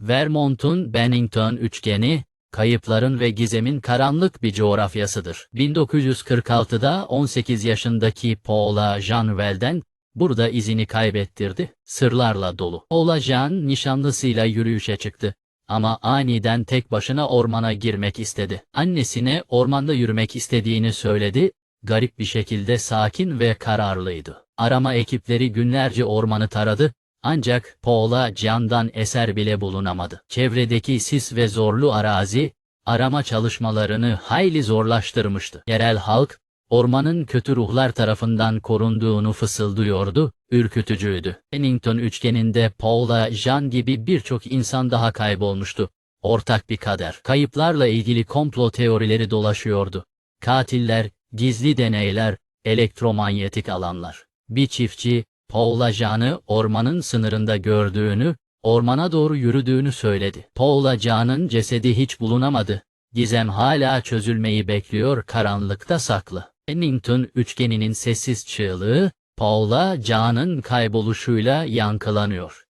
Vermont'un Bennington üçgeni, kayıpların ve gizemin karanlık bir coğrafyasıdır. 1946'da 18 yaşındaki Paula Janvel'den burada izini kaybettirdi. Sırlarla dolu. Paula Jean nişanlısıyla yürüyüşe çıktı. Ama aniden tek başına ormana girmek istedi. Annesine ormanda yürümek istediğini söyledi. Garip bir şekilde sakin ve kararlıydı. Arama ekipleri günlerce ormanı taradı ancak Paula Can'dan eser bile bulunamadı. Çevredeki sis ve zorlu arazi, arama çalışmalarını hayli zorlaştırmıştı. Yerel halk, ormanın kötü ruhlar tarafından korunduğunu fısıldıyordu, ürkütücüydü. Bennington üçgeninde Paula Jean gibi birçok insan daha kaybolmuştu. Ortak bir kader. Kayıplarla ilgili komplo teorileri dolaşıyordu. Katiller, gizli deneyler, elektromanyetik alanlar. Bir çiftçi, Paula Jean'ı ormanın sınırında gördüğünü, ormana doğru yürüdüğünü söyledi. Paula Jean'ın cesedi hiç bulunamadı. Gizem hala çözülmeyi bekliyor karanlıkta saklı. Bennington üçgeninin sessiz çığlığı, Paula Jean'ın kayboluşuyla yankılanıyor.